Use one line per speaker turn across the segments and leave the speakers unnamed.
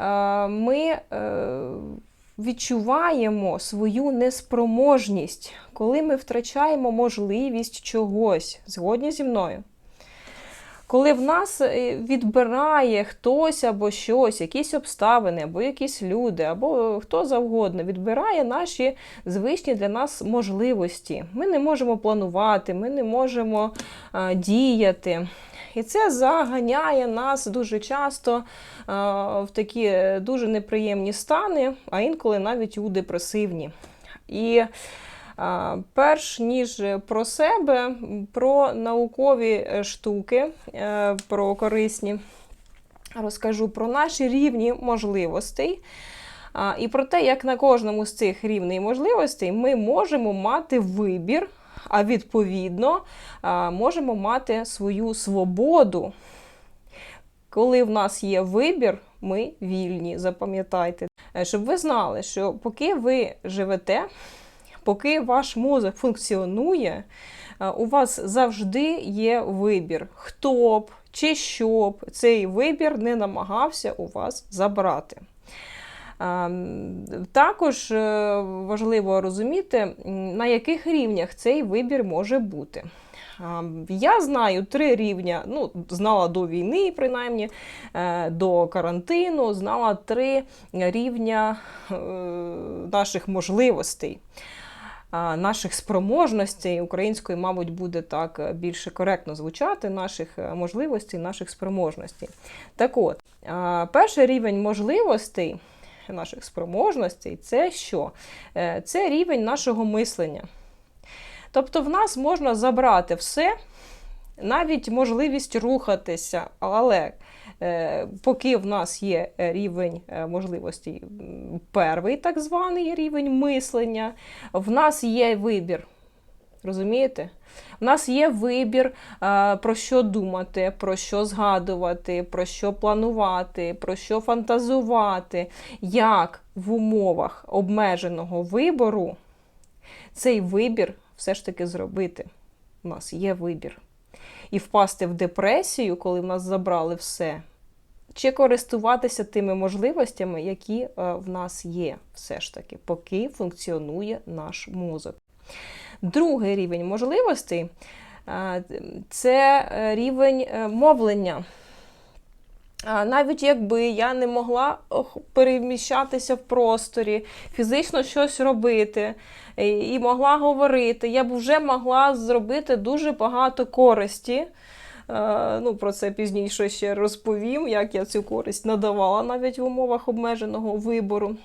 е, ми е, відчуваємо свою неспроможність, коли ми втрачаємо можливість чогось. Згодні зі мною? Коли в нас е, відбирає хтось або щось, якісь обставини, або якісь люди, або хто завгодно, відбирає наші звичні для нас можливості. Ми не можемо планувати, ми не можемо діяти. І це заганяє нас дуже часто а, в такі дуже неприємні стани, а інколи навіть у депресивні. І а, Перш ніж про себе, про наукові е, штуки, е, про корисні, розкажу про наші рівні можливостей. І про те, як на кожному з цих рівнів можливостей ми можемо мати вибір, а відповідно можемо мати свою свободу. Коли в нас є вибір, ми вільні, запам'ятайте. Е, Щоб ви знали, що поки ви живете, поки ваш мозок функціонує, е, у вас завжди є вибір, хто б чи що б цей вибір не намагався у вас забрати. Ем, Також е, важливо розуміти, на яких рівнях цей вибір може бути. Ем, Я знаю три рівня, ну, знала до війни, принаймні, е, до карантину, знала три рівня е, наших можливостей, наших спроможностей. Українською, мабуть, буде так більше коректно звучати, наших можливостей, наших спроможностей. Так от, перший рівень можливостей наших спроможностей це що? Е, Це рівень нашого мислення. Тобто в нас можна забрати все, навіть можливість рухатися, але е, поки в нас є рівень можливості, можливостей, перший так званий рівень мислення, в нас є вибір. Розумієте? У нас є вибір, про що думати, про що згадувати, про що планувати, про що фантазувати, як в умовах обмеженого вибору цей вибір все ж таки зробити. У нас є вибір. І впасти в депресію, коли в нас забрали все, чи користуватися тими можливостями, які е, в нас є, все ж таки, поки функціонує наш мозок. Другий рівень можливостей це е, рівень е, мовлення. Навіть якби я не могла переміщатися в просторі, фізично щось робити і і могла говорити, я б вже могла зробити дуже багато користі. Е, Ну, Про це пізніше ще розповім, як я цю користь надавала навіть в умовах обмеженого вибору.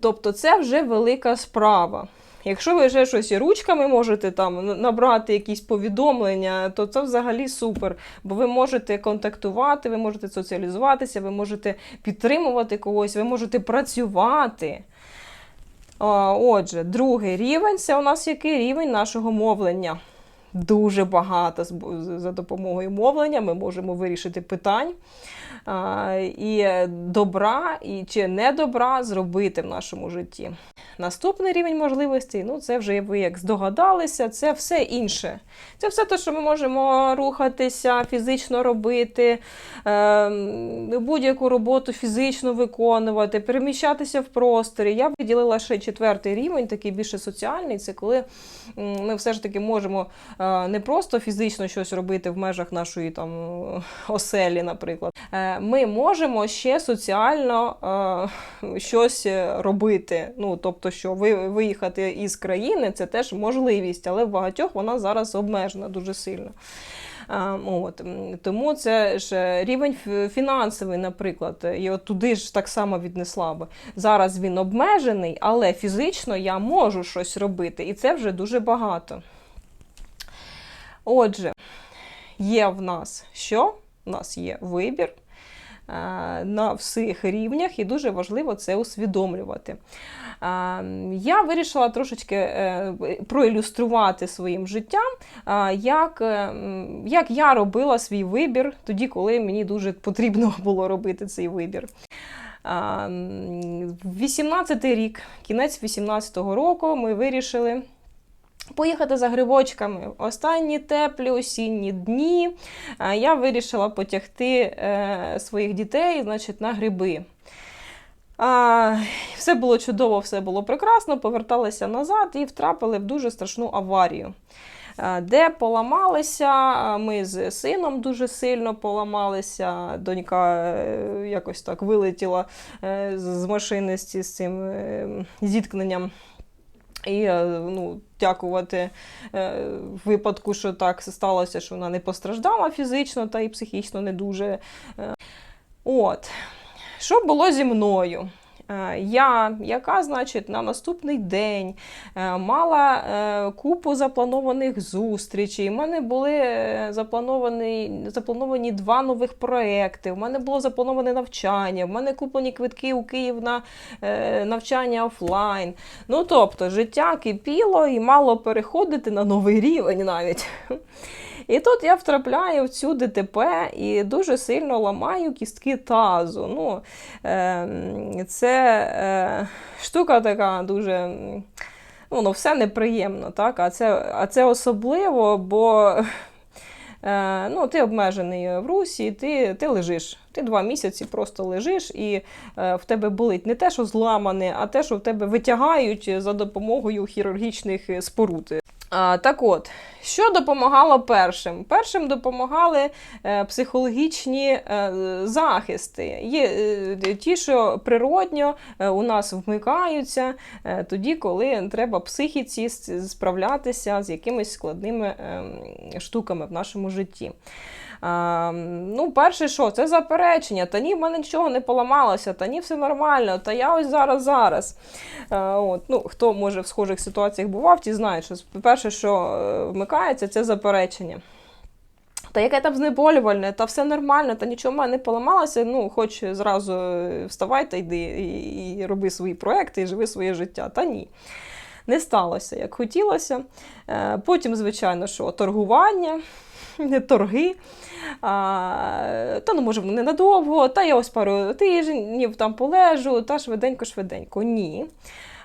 Тобто, це вже велика справа. Якщо ви вже щось і ручками можете там набрати якісь повідомлення, то це взагалі супер. Бо ви можете контактувати, ви можете соціалізуватися, ви можете підтримувати когось, ви можете працювати. Отже, другий рівень це у нас який рівень нашого мовлення. Дуже багато за допомогою мовлення ми можемо вирішити питань і добра, і чи не добра зробити в нашому житті. Наступний рівень можливостей, ну це вже ви як здогадалися, це все інше. Це все те, що ми можемо рухатися, фізично робити, е, будь-яку роботу фізично виконувати, переміщатися в просторі. Я виділила ще четвертий рівень, такий більше соціальний. Це коли ми все ж таки можемо е, не просто фізично щось робити в межах нашої там оселі, наприклад. Е, ми можемо ще соціально е, щось робити. Ну, тобто, що ви виїхати із країни це теж можливість, але в багатьох вона зараз обмежена дуже сильно. От. Тому це ж рівень фінансовий, наприклад, от туди ж так само віднесла би. Зараз він обмежений, але фізично я можу щось робити, і це вже дуже багато. Отже, є в нас що? У нас є вибір на всіх рівнях, і дуже важливо це усвідомлювати. Я вирішила трошечки е, проілюструвати своїм життям, як як я робила свій вибір тоді, коли мені дуже потрібно було робити цей вибір. 18-й рік, кінець 18-го року, ми вирішили Поїхати за грибочками. Останні теплі осінні дні е, я вирішила потягти е, своїх дітей значить, на гриби. Все було чудово, все було прекрасно. Поверталися назад і втрапили в дуже страшну аварію. е, Де поламалися, ми з сином дуже сильно поламалися. Донька якось так вилетіла з машини з цим зіткненням. І ну, дякувати е, випадку, що так сталося, що вона не постраждала фізично та і психічно не дуже. Е, От. Що було зі мною? Е, Я, яка, значить, на наступний день е, мала е, купу запланованих зустрічей. У мене були заплановані, заплановані два нових проекти. У мене було заплановане навчання. У мене куплені квитки у Київ на навчання офлайн. Ну тобто, життя кипіло і мало переходити на новий рівень навіть. І тут я втрапляю в цю ДТП і дуже сильно ламаю кістки тазу. Ну, е, це е, штука така дуже. м, Воно все неприємно, так? А це, а це особливо, бо е, ну, ти обмежений в русі, ти, ти лежиш. Ти два місяці просто лежиш, і е, в тебе болить не те, що зламане, а те, що в тебе витягають за допомогою хірургічних споруд. Так от, що допомагало першим? Першим допомагали е, психологічні е, захисти. Є е, ті, що природньо у нас вмикаються тоді, коли треба психіці справлятися з якимись складними е, штуками в нашому житті. А, ну, перше, що це заперечення. Та ні, в мене нічого не поламалося, та ні, все нормально, та я ось зараз зараз. А, от, ну, хто може в схожих ситуаціях бував, ті знають, що перше, що е, вмикається, це заперечення. Та яке там знеболювальне, та все нормально, та нічого в мене не поламалося. Ну, хоч зразу е, вставай та йди і, і роби свої проекти, і живи своє життя. Та ні. Не сталося, як хотілося. Е, Потім, звичайно, що торгування, торги. А, та ну, може, воно ненадовго, та я ось пару тижнів там полежу, та швиденько-швиденько. Ні.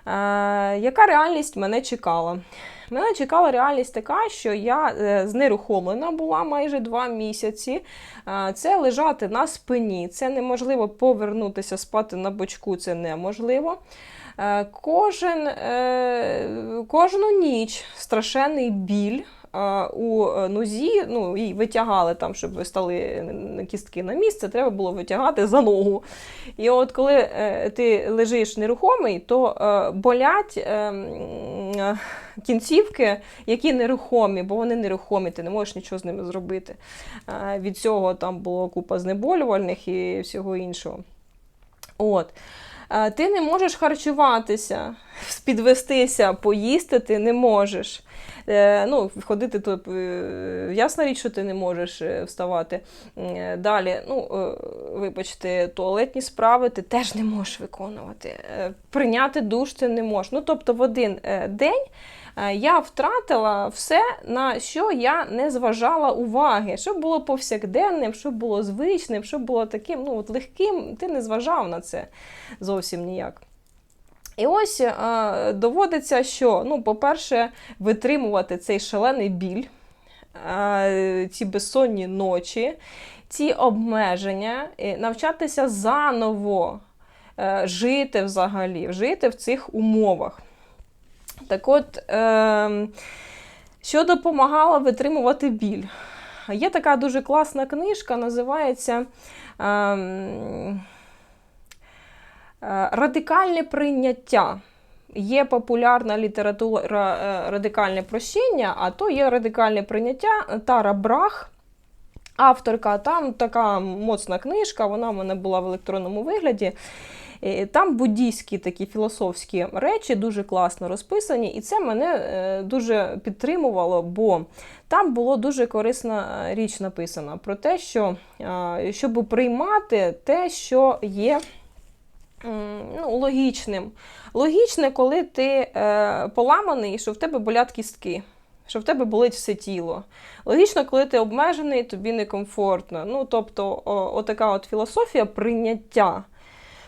А, яка реальність мене чекала? Мене чекала реальність така, що я е, знерухомлена була майже два місяці. Це лежати на спині, це неможливо повернутися спати на бочку, це неможливо. Е, Кожен, е, кожну ніч страшенний біль. Е, У нозі, ну і витягали там, щоб стали кістки на місце, треба було витягати за ногу. І от коли е, ти лежиш нерухомий, то е, болять е, е, кінцівки, які нерухомі, бо вони нерухомі, ти не можеш нічого з ними зробити. Е, від цього там було купа знеболювальних і всього іншого. От. Е, Ти не можеш харчуватися, підвестися, поїсти ти не можеш. Е, Ну, ходити, то е, ясна річ, що ти не можеш вставати. Далі, ну, вибачте, туалетні справи ти теж не можеш виконувати. Прийняти душ ти не можеш. Ну, тобто, в один день я втратила все, на що я не зважала уваги, щоб було повсякденним, щоб було звичним, щоб було таким ну, от легким, ти не зважав на це зовсім ніяк. І ось е, доводиться, що, ну, по-перше, витримувати цей шалений біль, е, ці безсонні ночі, ці обмеження, навчатися заново е, жити взагалі, жити в цих умовах. Так от, е, що допомагало витримувати біль? Є така дуже класна книжка, називається. ем, Е, Радикальне прийняття. Є популярна література е, радикальне прощення, а то є радикальне прийняття Тара Брах. Авторка, там така моцна книжка, вона в мене була в електронному вигляді. І Там буддійські такі філософські речі дуже класно розписані, і це мене е, дуже підтримувало, бо там було дуже корисна річ написана про те, що е, щоб приймати те, що є ну, логічним. Логічне, коли ти е, поламаний, що в тебе болять кістки, що в тебе болить все тіло. Логічно, коли ти обмежений, тобі некомфортно. Ну, тобто, о, отака от філософія прийняття.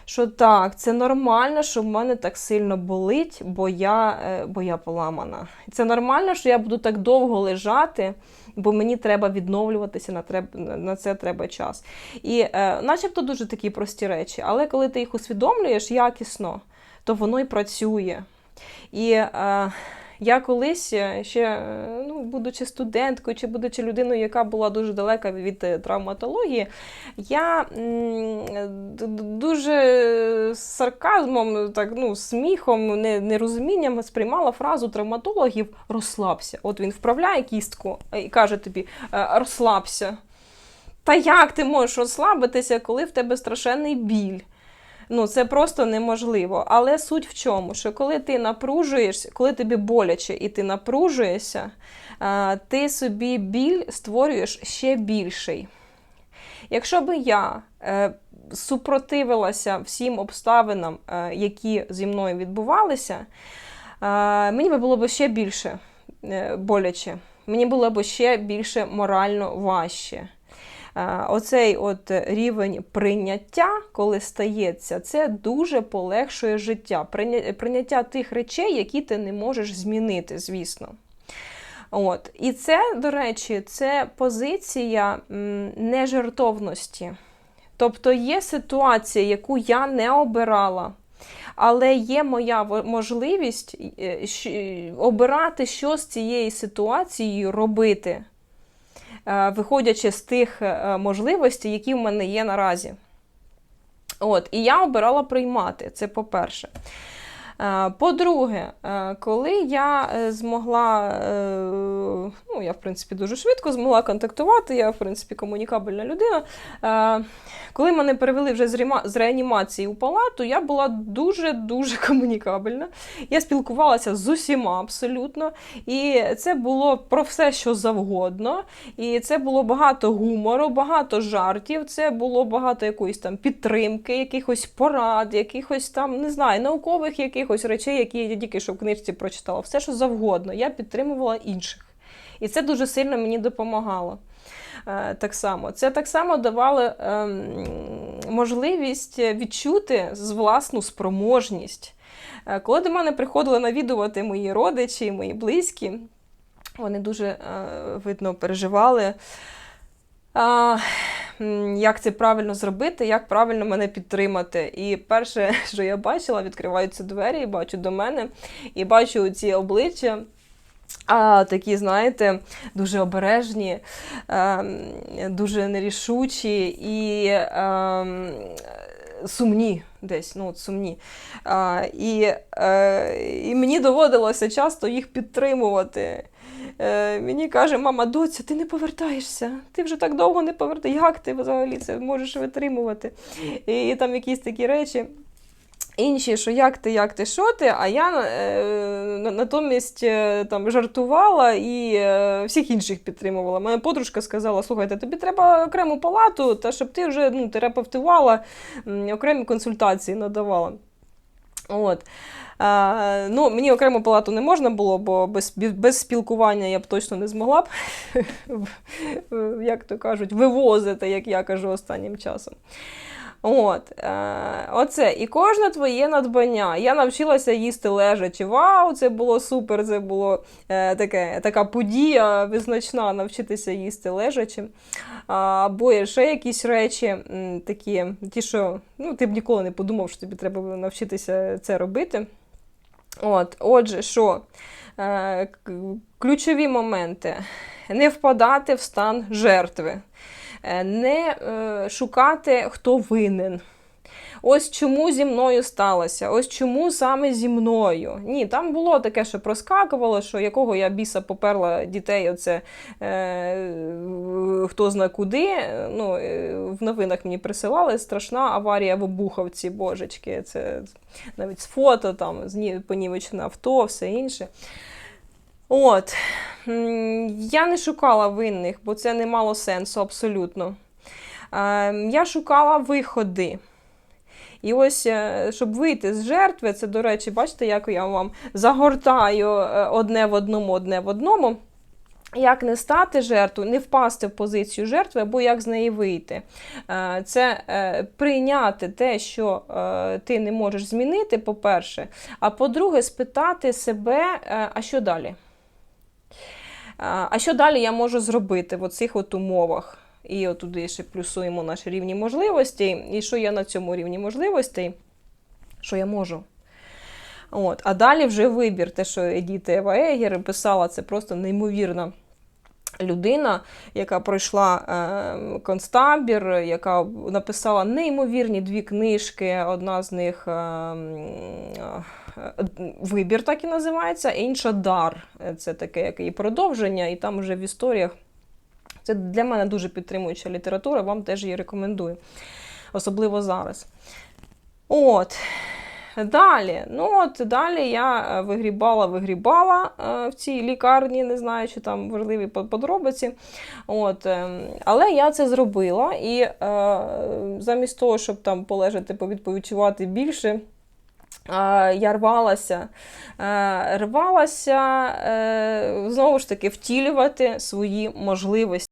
Що так, це нормально, що в мене так сильно болить, бо я, е, бо я поламана. Це нормально, що я буду так довго лежати, бо мені треба відновлюватися, на, треб, на це треба час. І е, начебто дуже такі прості речі, але коли ти їх усвідомлюєш якісно, то воно і працює. І е, я колись е, ще, е, ну, будучи студенткою чи будучи людиною, яка була дуже далека від е, травматології, я дуже сарказмом, так, ну, сміхом, нерозумінням сприймала фразу травматологів розслабся. От він вправляє кістку і каже тобі розслабся. Та як ти можеш розслабитися, коли в тебе страшенний біль? Ну, це просто неможливо. Але суть в чому? Що коли ти напружуєшся, коли тобі боляче і ти напружуєшся, ти собі біль створюєш ще більший. Якщо би я е, супротивилася всім обставинам, е, які зі мною відбувалися, мені би було б ще більше е, боляче. Мені було б ще більше морально важче. Е, Оцей от рівень прийняття, коли стається, це дуже полегшує життя. Прийняття тих речей, які ти не можеш змінити, звісно. От. І це, до речі, це позиція нежертовності. Тобто є ситуація, яку я не обирала, але є моя можливість е, обирати, що з цією ситуацією робити, виходячи з тих е, можливостей, які в мене є наразі. От, і я обирала приймати, це по-перше. Е, По-друге, е, коли я е, змогла, ну, я, в принципі, дуже швидко змогла контактувати, я, в принципі, комунікабельна людина. Коли мене перевели вже з реанімації у палату, я була дуже-дуже комунікабельна. Я спілкувалася з усіма абсолютно. І це було про все, що завгодно. І це було багато гумору, багато жартів, це було багато якоїсь там підтримки, якихось порад, якихось там, не знаю, наукових якихось речей, які я тільки що в книжці прочитала. Все, що завгодно. Я підтримувала інших. І це дуже сильно мені допомагало. Е, Так само. Це так само давало ем, можливість відчути власну спроможність. Е, Коли до мене приходили навідувати мої родичі, мої близькі, вони дуже е, видно переживали. А, як це правильно зробити, як правильно мене підтримати. І перше, що я бачила, відкриваються двері, і бачу до мене, і бачу ці обличчя. А, такі, знаєте, дуже обережні, ем, дуже нерішучі і ем, сумні десь, ну от сумні. А, і, е, і мені доводилося часто їх підтримувати. Е, мені каже, мама, доця, ти не повертаєшся. Ти вже так довго не повертаєшся. Як ти взагалі це можеш витримувати? І, і там якісь такі речі. Інші, що як ти, як ти, що ти, а я е, натомість е, там жартувала і е, всіх інших підтримувала. Моя подружка сказала: слухайте, тобі треба окрему палату, та щоб ти вже ну, терапевтувала, окремі консультації надавала. От. А, ну, мені окрему палату не можна було, бо без, без спілкування я б точно не змогла б, як то кажуть, вивозити, як я кажу останнім часом. От, е, оце. І кожне твоє надбання. Я навчилася їсти лежачи. Вау, це було супер, це було е, таке, така подія визначна навчитися їсти лежачи. Або ще якісь речі, такі, ті, що ну, ти б ніколи не подумав, що тобі треба навчитися це робити. От, отже, що? Е, ключові моменти. Не впадати в стан жертви. Е, не е, шукати, хто винен. Ось чому зі мною сталося, ось чому саме зі мною. Ні, там було таке, що проскакувало, що якого я біса поперла дітей, оце е, хто зна куди. Ну, е, в новинах мені присилали страшна аварія в Обуховці, божечки. Це навіть з фото, там, понівечене авто, все інше. От. Я не шукала винних, бо це не мало сенсу абсолютно. Е, Я шукала виходи. І ось, е, щоб вийти з жертви, це, до речі, бачите, як я вам загортаю е, одне в одному, одне в одному. Як не стати жертвою, не впасти в позицію жертви, або як з неї вийти. Е, Це прийняти те, що ти не можеш змінити, по-перше. А по-друге, спитати себе, а що далі? А що далі я можу зробити в оцих от умовах? І отуди ще плюсуємо наші рівні можливостей. І що я на цьому рівні можливостей? Що я можу? От. А далі вже вибір. Те, що Едіта Ева Егер писала, це просто неймовірна людина, яка пройшла е, концтабір, яка написала неймовірні дві книжки. Одна з них е, Вибір так і називається, інша дар. Це таке як і продовження, і там вже в історіях. Це для мене дуже підтримуюча література, вам теж її рекомендую, особливо зараз. От. Далі, ну от далі я е, вигрібала, вигрібала е, в цій лікарні, не знаю, чи там важливі подробиці. От, е, але я це зробила, і е, замість того, щоб там полежати, повідпочивати більше, я рвалася, рвалася е, знову ж таки втілювати свої можливості.